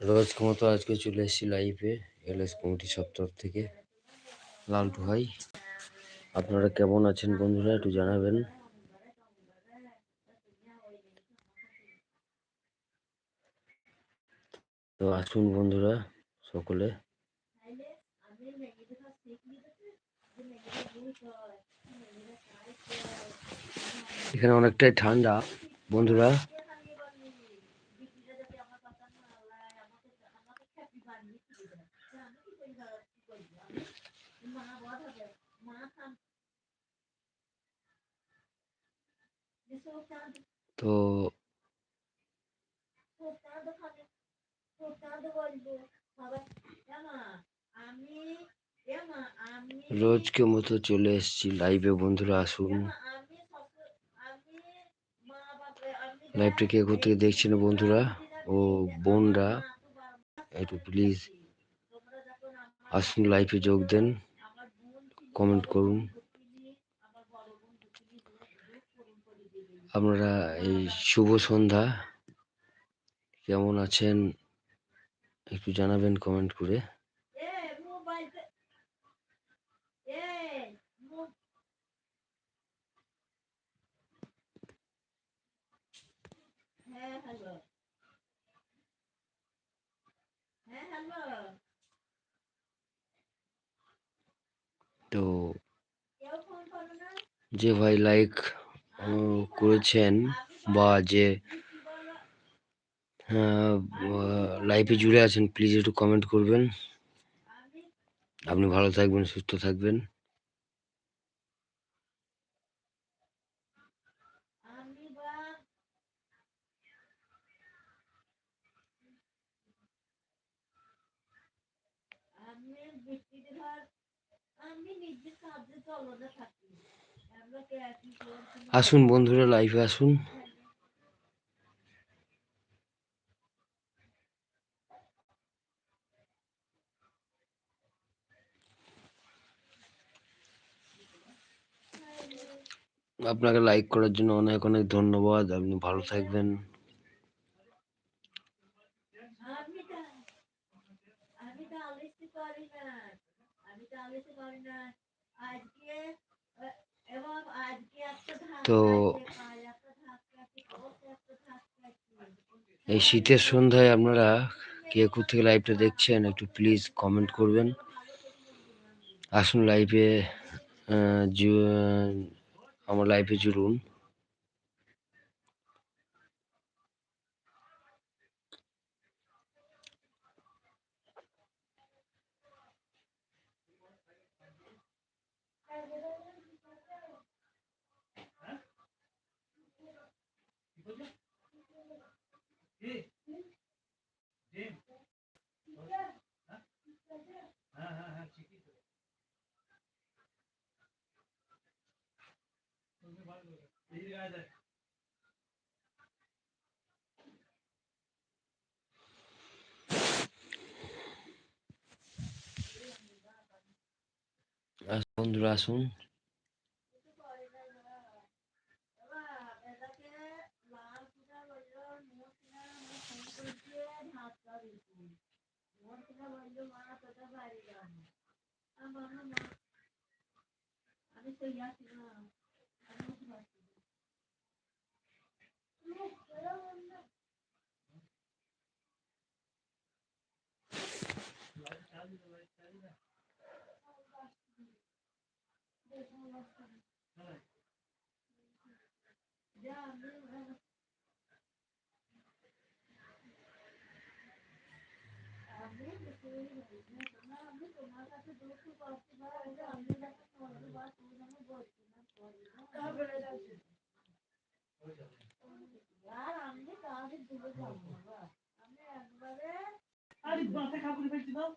রোজ মতো আজকে চলে এসেছি লাইভে এলএস কমিটি সপ্তাহ থেকে। লালটু ভাই, আপনারা কেমন আছেন বন্ধুরা একটু জানাবেন? তো আসুন বন্ধুরা সকলে। এখানে অনেকটাই ঠান্ডা বন্ধুরা। তো রোজকে মতো চলে এসেছি লাইভে বন্ধুরা, আসুন। লাইভটা কে থেকে দেখছেন বন্ধুরা? ও বোনরা, একটু প্লিজ আসুন লাইভে যোগ দেন। কমেন্ট করুন। আপনারা এই শুভ সন্ধ্যা। কেমন আছেন? একটু জানাবেন কমেন্ট করে। যে ভাই লাইক করেছেন বা যে লাইফে জুড়ে আছেন প্লিজ একটু কমেন্ট করবেন। আপনি ভালো থাকবেন, সুস্থ থাকবেন। আসুন বন্ধুরা লাইভে আসুন। আপনাকে লাইক করার জন্য অনেক অনেক ধন্যবাদ। আপনি ভালো থাকবেন। তো এই শীতের সন্ধ্যায় আপনারা কে থেকে লাইভটা দেখছেন, একটু প্লিজ কমেন্ট করবেন। আসুন লাইভে আমার লাইভে জুড়ুন। বন্ধুরা আসুন আমি তো ইয়া আরে বাসে খাবার ফেলছি দাও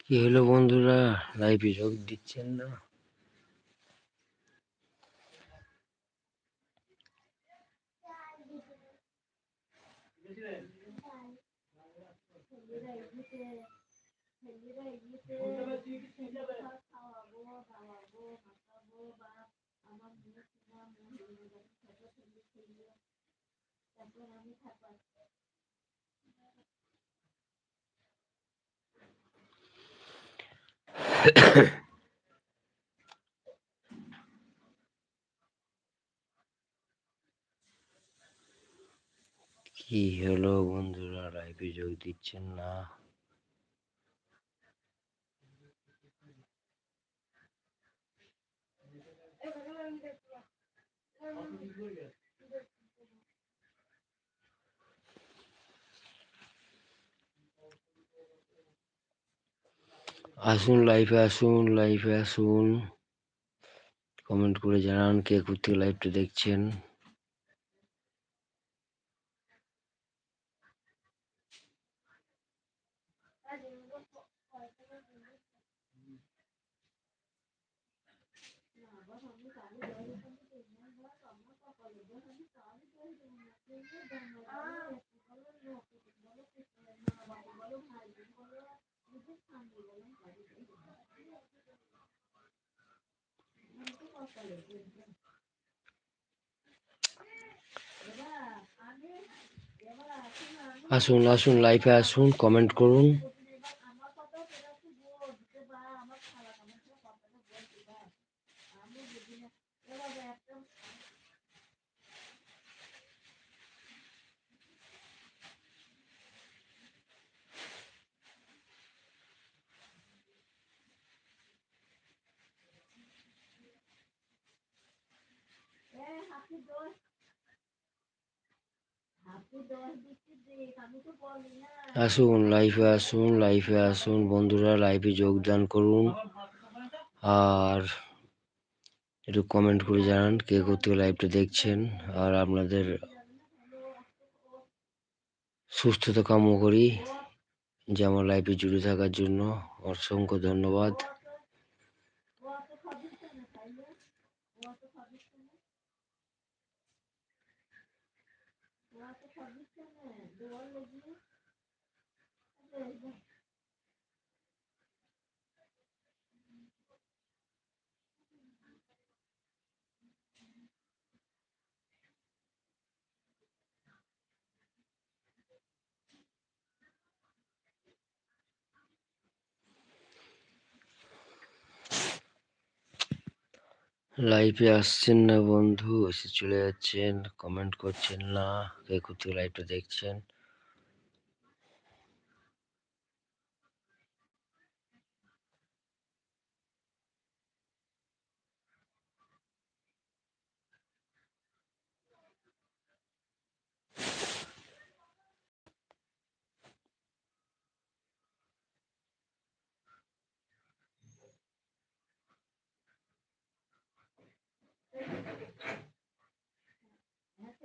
কি হলো বন্ধুরা লাইভে যোগ দিচ্ছেন না কি হলো বন্ধুরা? লাইভে যোগ দিচ্ছেন না। আসুন লাইভে আসুন লাইভে আসুন। কমেন্ট করে জানান কে কোথেকে লাইভটা দেখছেন। আসুন আসুন লাইফে আসুন কমেন্ট করুন। আসুন লাইফে আসুন লাইফে আসুন। বন্ধুরা লাইফে যোগদান করুন। আর একটু কমেন্ট করে জানান কে কোথেকে লাইভটা দেখছেন। আর আপনাদের সুস্থতা কামনা করি। যে আমার লাইফে জুড়ে থাকার জন্য অসংখ্য ধন্যবাদ। লাইভে আসছেন না বন্ধু এসে চলে যাচ্ছেন কমেন্ট করছেন না কে কোথেকে লাইভটা দেখছেন?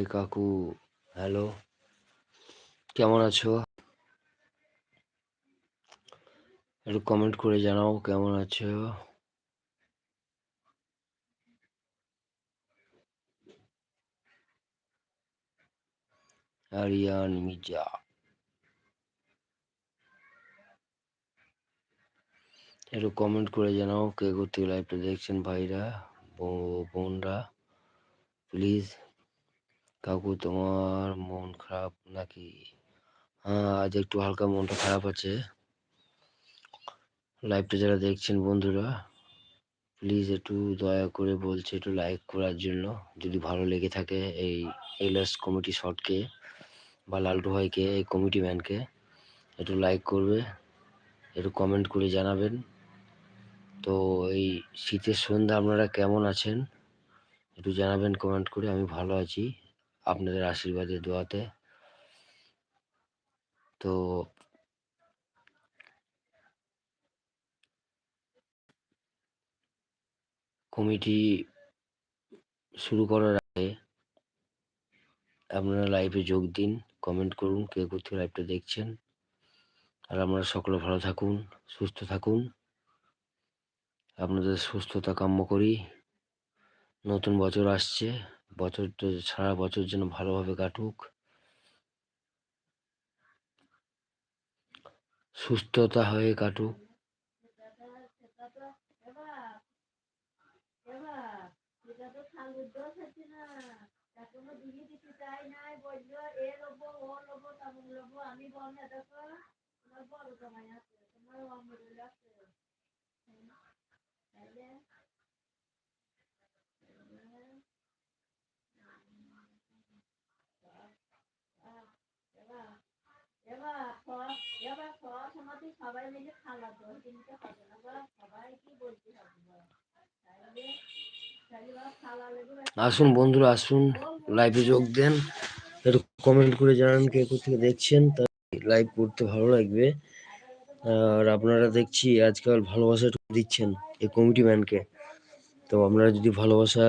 হাই কাকু, হ্যালো, কেমন আছো? একটু কমেন্ট করে জানাও কেমন আছো? আরিয়ান মির্জা। একটু কমেন্ট করে জানাও কে কোথেকে লাইভটা দেখছেন ভাইরা বোনরা প্লিজ কাকু তোমার মন খারাপ নাকি? হ্যাঁ আজ একটু হালকা মনটা খারাপ আছে। লাইভটা যারা দেখছেন বন্ধুরা প্লিজ একটু দয়া করে বলছে একটু লাইক করার জন্য। যদি ভালো লেগে থাকে এই এলএস কমিটি শটকে বা লালটু ভাইকে এই কমিটি ম্যানকে একটু লাইক করবে, একটু কমেন্ট করে জানাবেন। তো এই শীতের সন্ধ্যা আপনারা কেমন আছেন? একটু জানাবেন কমেন্ট করে, আমি ভালো আছি। আপনাদের আশীর্বাদে দোয়াতে। তো কমিটি শুরু করার আগে আপনারা লাইভে যোগ দিন, কমেন্ট করুন, কে কোথায় লাইভটা দেখছেন। আর আপনারা সকলে ভালো থাকুন, সুস্থ থাকুন। আপনাদের সুস্থতা কাম্য করি। নতুন বছর আসছে। বছরটা সারা বছর যেন ভালোভাবে কাটুক সুস্থতা হয়ে কাটুক আমি বল না দেখো তোমার বড় জামাই আছে তোমার অমরুল আছে আসুন বন্ধুরা, আসুন লাইভে যোগ দেন। একটু কমেন্ট করে জানান কে কোথেকে দেখছেন তাই লাইভ করতে ভালো লাগবে। আর আপনারা দেখছি আজকাল ভালোবাসা দিচ্ছেন এই কমিটি ম্যানকে তো আপনারা যদি ভালোবাসা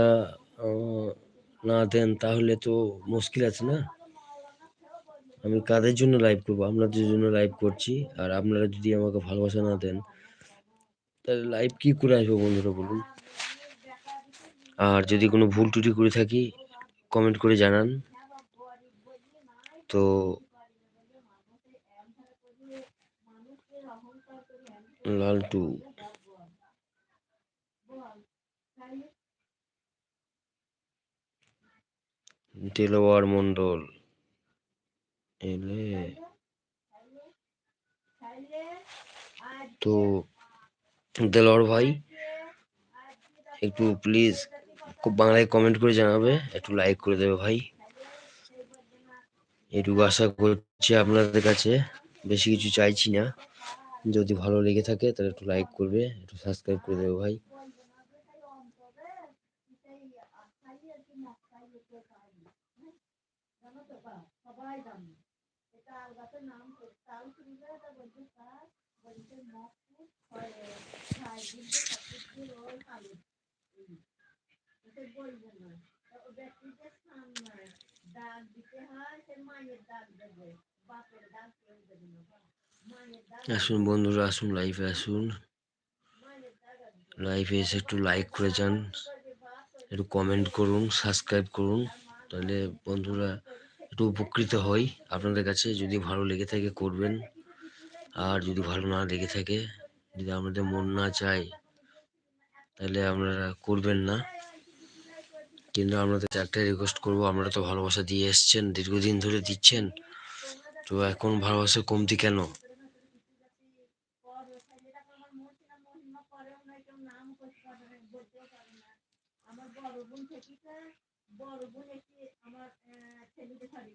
না দেন তাহলে তো মুশকিল আছে না? আমি কাদের জন্য লাইভ করব, আপনাদের জন্য লাইভ করছি। আর আপনারা যদি আমাকে ভালোবাসা না দেন, তাহলে লাইভ কি করে আসব বন্ধুরা বলুন? আর যদি কোনো ভুল ত্রুটি করে থাকি কমেন্ট করে জানান। তো লালটু। দেলোয়ার মন্ডল এলে তো দেলোয়ার ভাই। একটু প্লিজ বাংলায় কমেন্ট করে জানাবে, একটু লাইক করে দেবে ভাই। এটুকু আশা করছি আপনাদের কাছে। বেশি কিছু চাইছি না। যদি ভালো লেগে থাকে, তাহলে একটু লাইক করবে, একটু সাবস্ক্রাইব করে দেবে ভাই। সবাই আসুন বন্ধুরা, আসুন লাইভে আসুন। লাইভে এসে একটু লাইক করে যান, একটু কমেন্ট করুন সাবস্ক্রাইব করুন। তাহলে বন্ধুরা একটু উপকৃত হই আপনাদের কাছে, যদি ভালো লেগে থাকে করবেন। আর যদি ভালো না লেগে থাকে, যদি আপনাদের মন না চায়, তাহলে আপনারা করবেন না। কিন্তু আপনাদের একটাই রিকোয়েস্ট করব, আপনারা তো ভালোবাসা দিয়ে এসছেন, দীর্ঘদিন ধরে দিচ্ছেন। তো এখন ভালোবাসা কমতি কেন? বড় বোন থেকে, বড় বোন আমার ছেলেকে শাড়ি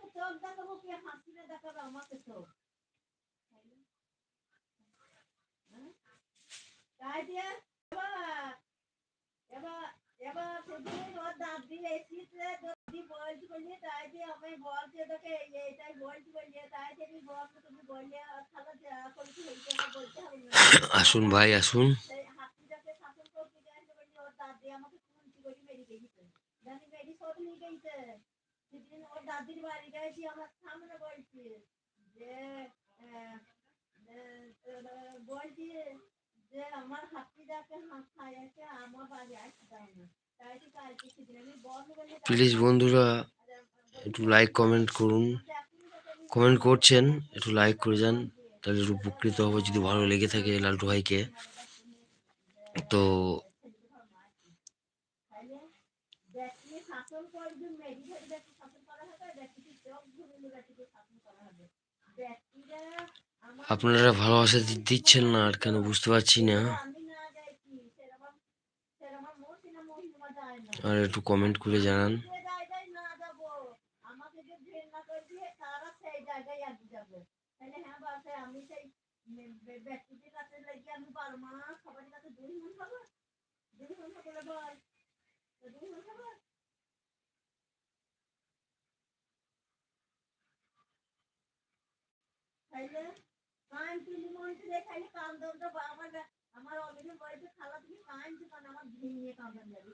তো চোখ দেখাবো কি হাসিনা দেখাবে আমাকে চোখ? তাই দিয়ে এবার এবার এবার সেদিন ওর দাদি এসেছে যদি বলছি বললি, তাই দিয়ে আমি বলছে তোকে এইটাই বলছি বললি, তাই দিয়ে আমি বলছো তুমি বললে যা আসুন ভাই, আসুন সেই হাতিটাকে শাসন করতে যাইতে বললি ওর দাদি আমাকে খুঁজছি করে মেরে গেছে জানি মেরি সব নিয়ে গেছে সেদিন ওর দাদির বাড়ি গেছি আমার সামনে বলছি যে আহ, আহ, আহ, বলছি যে আমার হাতিটাকে খাইয়াছে আমার বাড়ি আসতে দেয় না তাই তো কালকে সেদিন আমি বন্ধ করলে প্লিজ বন্ধুরা, একটু লাইক কমেন্ট করুন। কমেন্ট করছেন, একটু লাইক করে যান, তাহলে একটু উপকৃত হবে যদি ভালো লেগে থাকে লালটু ভাইকে। তো আপনারা ভালোবাসা দিচ্ছেন না আর কেন বুঝতে পারছি না আমি না যাইছি সেরকম সেটা আমার মহিলা মহিলা যায় না আর একটু কমেন্ট করে জানান। লেগে আমার অলরেডি বয়সে খালা তুমি কান? তুকান আমার ভিঙিয়ে কাঁদান যাবে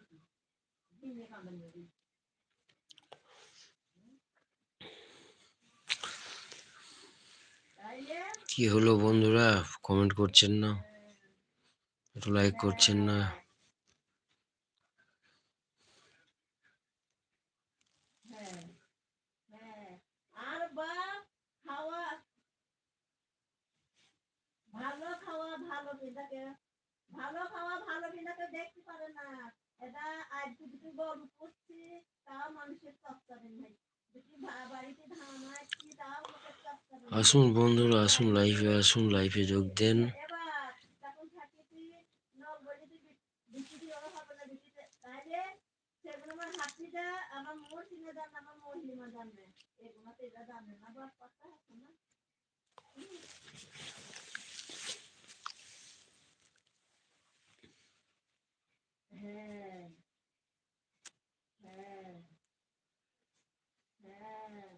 কি হলো বন্ধুরা? কমেন্ট করছেন না। একটু লাইক করছেন না। ভালো খাওয়া, ভালো বিনাকে ভালো খাওয়া, ভালো বিনাকে দেখতে পারে না। এটা আজ দুটো গরু করছি তাও মানুষের নেই। আসুন বন্ধুরা আসুন লাইফে আসুন লাইফে যোগ দেন। এবার তখন থাকিছি নখ বলিতে বিক্রি ওরা হবে না বিক্রিতে তাইলে সেগুলো আমার হাতিটা আমার মোর কিনে দেন আমার মহিমা জানবে এগুলো তো এটা জানবে না বাস কথা আছে না হ্যাঁ। হ্যাঁ। হ্যাঁ।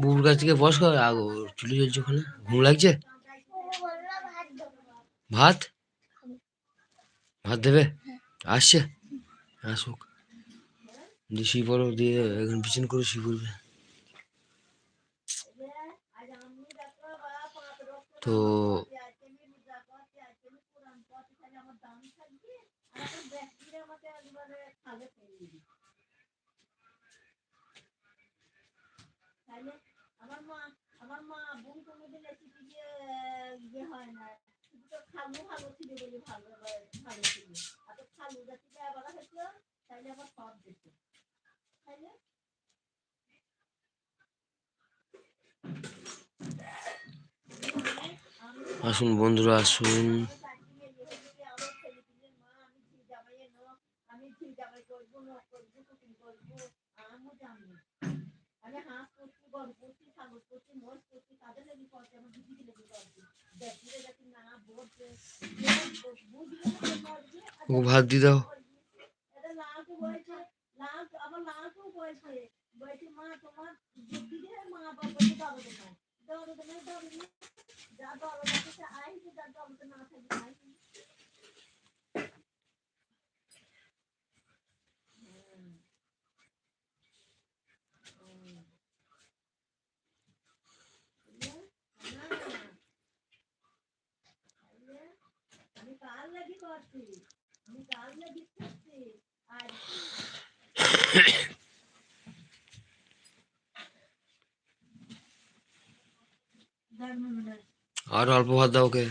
বুবুর কাছ থেকে বস কর, আগো, চুলি জ্বলছে ওখানে। ঘুম লাগছে? ভাত? ভাত দেবে? আসছে? আসুক। দিয়ে পড়ো দিয়ে এখন বিছান করে শুয়ে পড়বে তো আজকে আমি রোজা করছি আজকে আমি কোরআন পড়ছি তাহলে আমার দাম থাকবে আর আমার ব্যক্তিরা আমাকে একবারে খাবে ফেলে দিবে তাহলে আমার মা আমার মা বোন কোনোদিন রেসিপি দিয়ে ইয়ে হয় না শুধু তো খালু ভালো ছিল বলে ভালো ভালো ছিল আর তো খালু জাতিকে বলা হয়েছিল তাহলে আমার সব দিত তাইলে আসুন বন্ধুরা আসুন আমি হাঁস করছি গরু করছি ছাগল করছি মোষ করছি তাদের লেগে করছি আমার দিদি লেগে করছি ব্যক্তিরা যাতে না বলছে ও ভাত দিয়ে দাও। মা তোমার মা বাবাকে দরদ নাই দরদ নাই দরদ নাই যা দরদ আছে আইছে যা দরদ না থাকে আইছে আমি কার লাগি করছি আমি কার লাগি করছি আর ধর্মমিলন আর অল্প ভাত দাও ওকে।